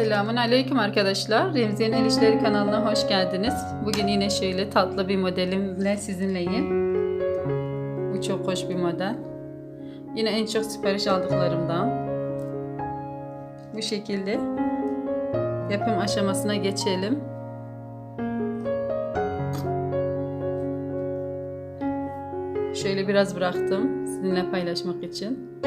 Selamun Aleyküm arkadaşlar. Remziye'nin El İşleri kanalına hoş geldiniz. Bugün yine şöyle tatlı bir modelimle sizinleyim. Bu çok hoş bir model. Yine en çok sipariş aldıklarımdan. Bu şekilde yapım aşamasına geçelim. Şöyle biraz bıraktım sizinle paylaşmak için.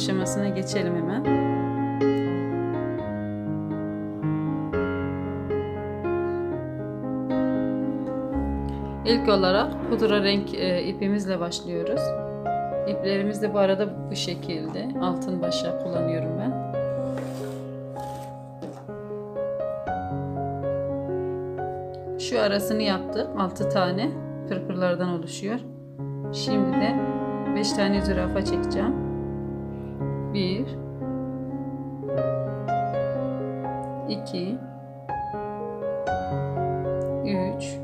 Aşamasına geçelim hemen. İlk olarak pudra renk e, ipimizle başlıyoruz. İplerimiz de bu arada bu şekilde. Altın başa kullanıyorum ben. Şu arasını yaptık. 6 tane pırpırlardan oluşuyor. Şimdi de 5 tane zürafa çekeceğim. 1 2 3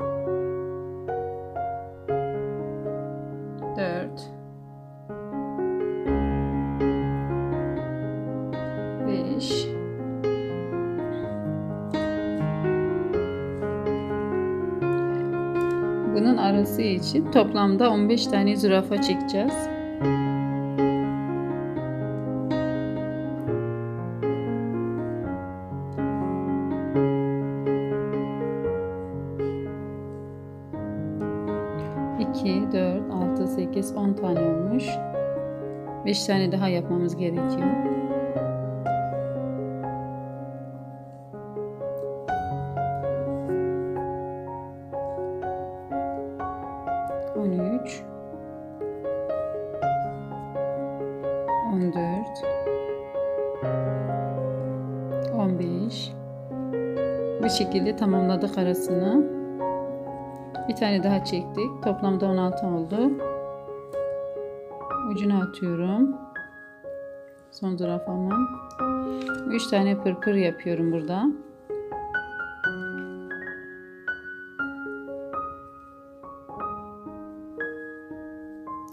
4 5 Bunun arası için toplamda 15 tane zürafa çekeceğiz. 5 tane daha yapmamız gerekiyor. On üç, on dört, on beş. Bu şekilde tamamladık arasını. Bir tane daha çektik. Toplamda 16 oldu. Ucuna atıyorum. Son zürafamı. 3 tane pırpır yapıyorum burada.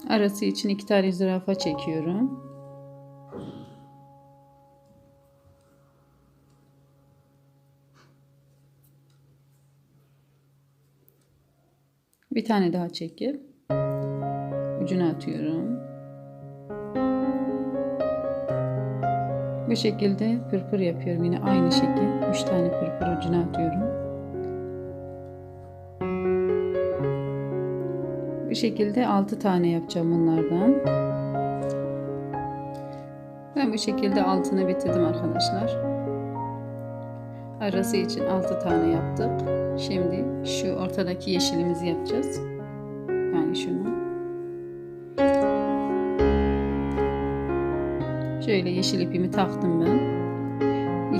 Arası için iki tane zürafa çekiyorum. Bir tane daha çekip ucuna atıyorum. Bu şekilde pırpır yapıyorum. Yine aynı şekil 3 tane pırpır ucuna atıyorum. Bu şekilde 6 tane yapacağım bunlardan. Ben bu şekilde altını bitirdim arkadaşlar. Arası için 6 tane yaptık. Şimdi şu ortadaki yeşilimizi yapacağız. Yani şunu. Şöyle yeşil ipimi taktım ben.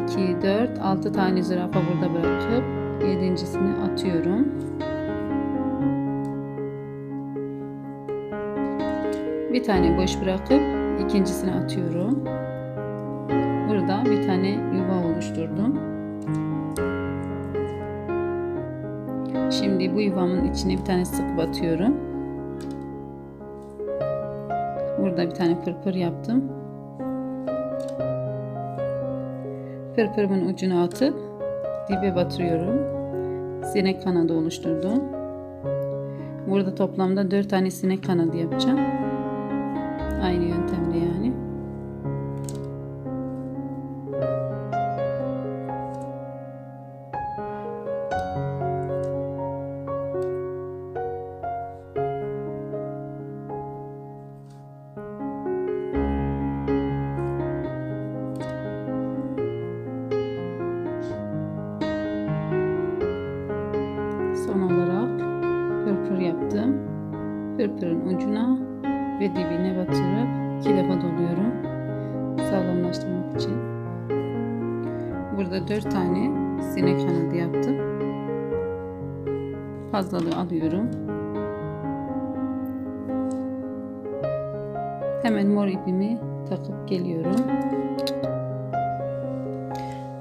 2, 4, 6 tane zürafa burada bırakıp yedincisini atıyorum. Bir tane boş bırakıp ikincisini atıyorum. Burada bir tane yuva oluşturdum. Şimdi bu yuvamın içine bir tane sık batıyorum. Burada bir tane pırpır yaptım. Pırpırımın ucunu atıp dibe batırıyorum. Sinek kanadı oluşturdum. Burada toplamda 4 tane sinek kanadı yapacağım. Aynı yöntemle yani. Yaptım. Pırpırın ucuna ve dibine batırıp iki defa doluyorum. Sağlamlaştırmak için. Burada dört tane sinek kanadı yaptım. Fazlalığı alıyorum. Hemen mor ipimi takıp geliyorum.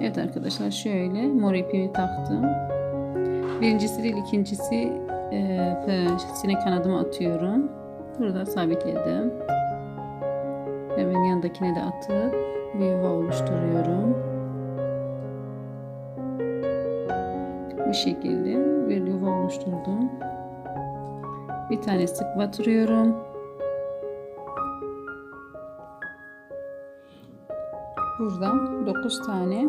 Evet arkadaşlar şöyle mor ipimi taktım. Birincisi değil ikincisi e, sinek kanadımı atıyorum. Burada sabitledim. Hemen yanındakine de atıp bir yuva oluşturuyorum. Bu şekilde bir yuva oluşturdum. Bir tane sık batırıyorum. Buradan 9 tane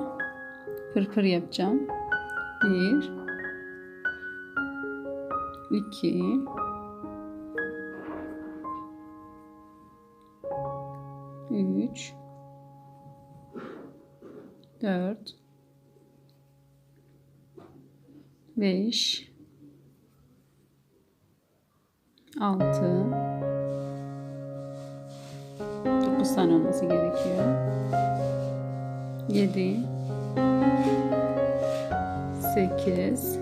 pırpır yapacağım. 1 2 3 4 5 6 9 tane olması gerekiyor. 7 8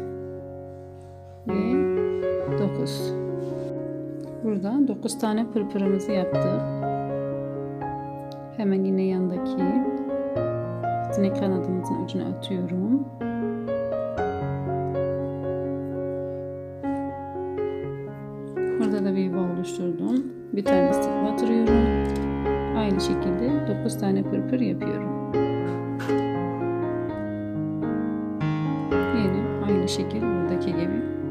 ve 9 Burada 9 tane pırpırımızı yaptık. Hemen yine yandaki sinek kanadımızın ucuna atıyorum. Burada da bir yuva oluşturdum. Bir tanesini batırıyorum. Aynı şekilde 9 tane pırpır yapıyorum. Yine aynı şekilde buradaki gibi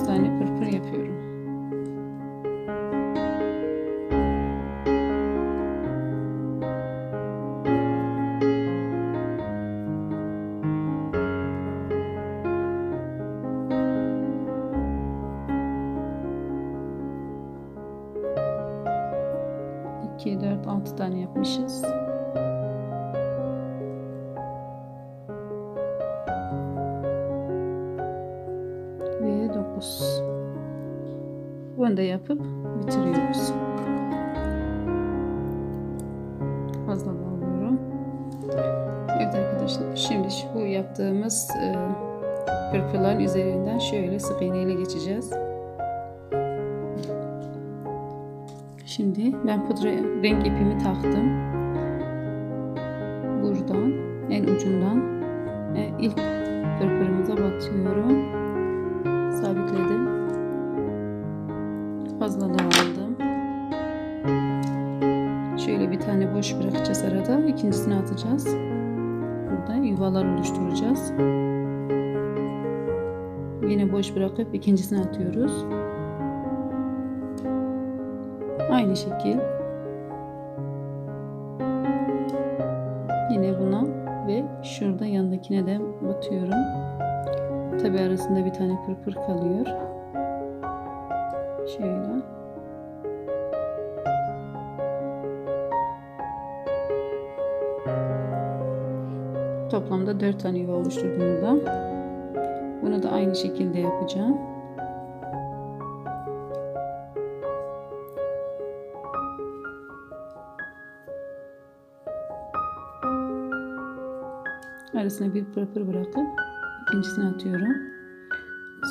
9 tane pırpır yapıyorum. İki, dört, altı tane yapmışız. Dokuz. Bunu da yapıp bitiriyoruz. Fazla alıyorum. Evet arkadaşlar şimdi bu yaptığımız e, pırpırların üzerinden şöyle ile geçeceğiz. Şimdi ben pudra renk ipimi taktım. Buradan en ucundan e, ilk pırpırımıza batıyorum. Sabitledim. Fazlalığı aldım. Şöyle bir tane boş bırakacağız arada. İkincisini atacağız. Burada yuvalar oluşturacağız. Yine boş bırakıp ikincisini atıyoruz. Aynı şekil. Yine buna ve şurada yanındakine de batıyorum. Tabi arasında bir tane pırpır kalıyor. Şöyle. Toplamda 4 tane yuva oluşturdum burada. Bunu da aynı şekilde yapacağım. Arasına bir pırpır bırakıp ikincisini atıyorum.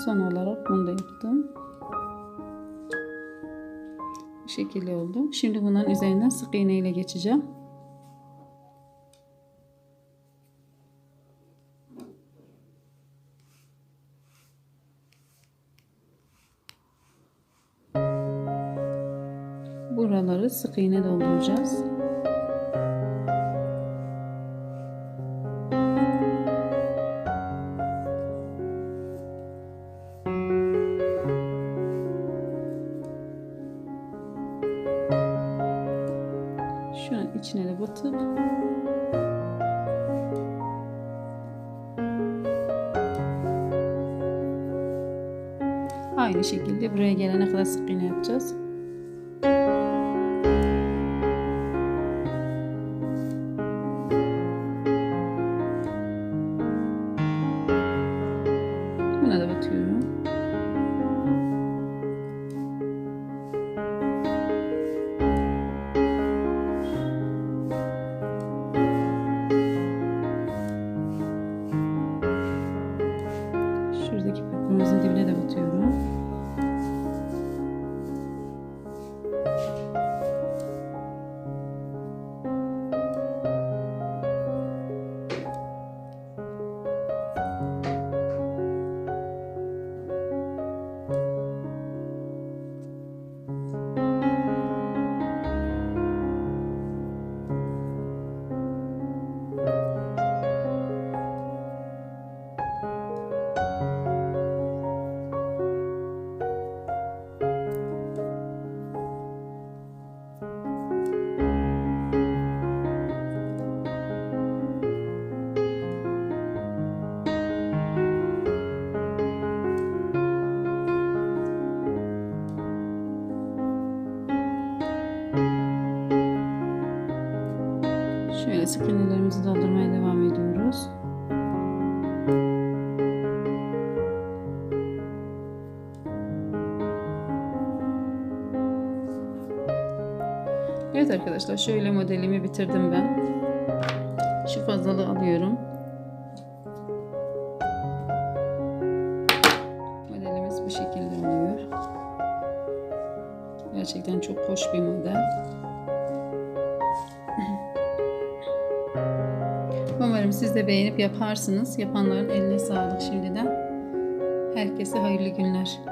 Son olarak bunu da yaptım. Bu şekilde oldu. Şimdi bunların üzerinden sık iğne ile geçeceğim. Buraları sık iğne dolduracağız. Aynı şekilde buraya gelene kadar sık yapacağız. Sık iğnelerimizi doldurmaya devam ediyoruz. Evet arkadaşlar şöyle modelimi bitirdim ben. Şu fazlalığı alıyorum. Modelimiz bu şekilde oluyor. Gerçekten çok hoş bir model. Umarım siz de beğenip yaparsınız. Yapanların eline sağlık şimdiden. Herkese hayırlı günler.